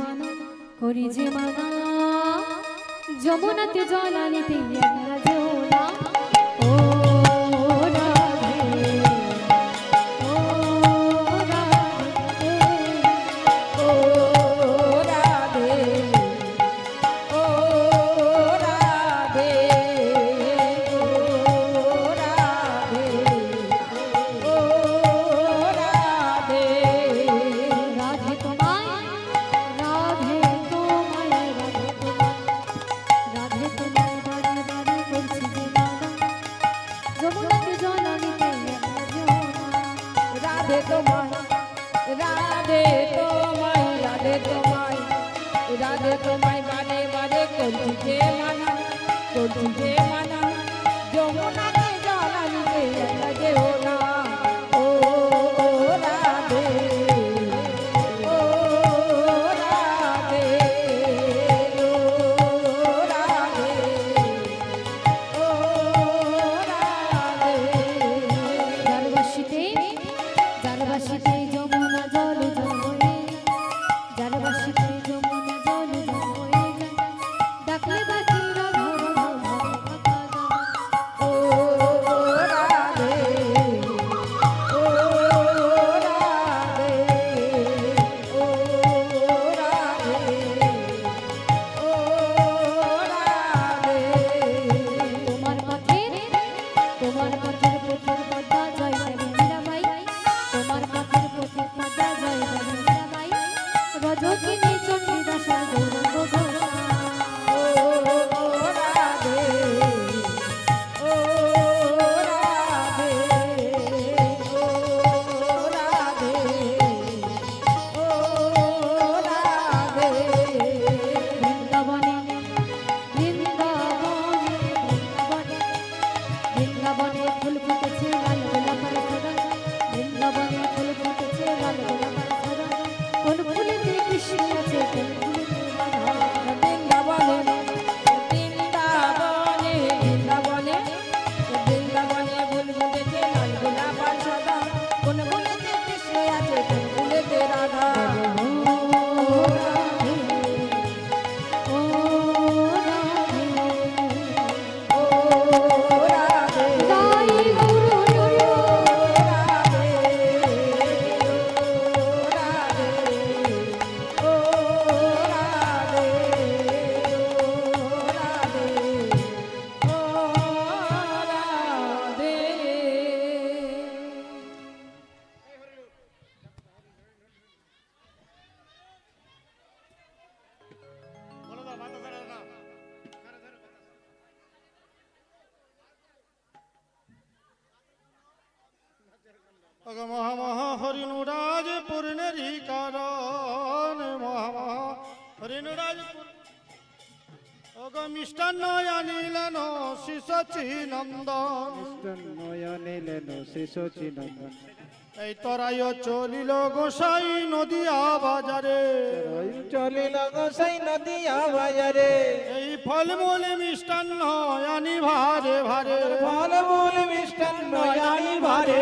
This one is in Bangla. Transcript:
মানা করি যে মানা যমুনাতে জল আনিতে রাধে তোমায় রাধে তোমায় রাধে তোমায় রাধে তোমায় বারে বারে করছি যে মানা। না। looking. মহামহা হরিণরাজ কারণ মহামহা হরিণরাজ এই তরাই চলিল গোসাই নদিয়া বাজারে চলিল গোসাই নদিয়া বাজারে এই ফলমূল মিষ্টান্ন ভারে ভারে। ফলমূল মিষ্টান্ন ভারে।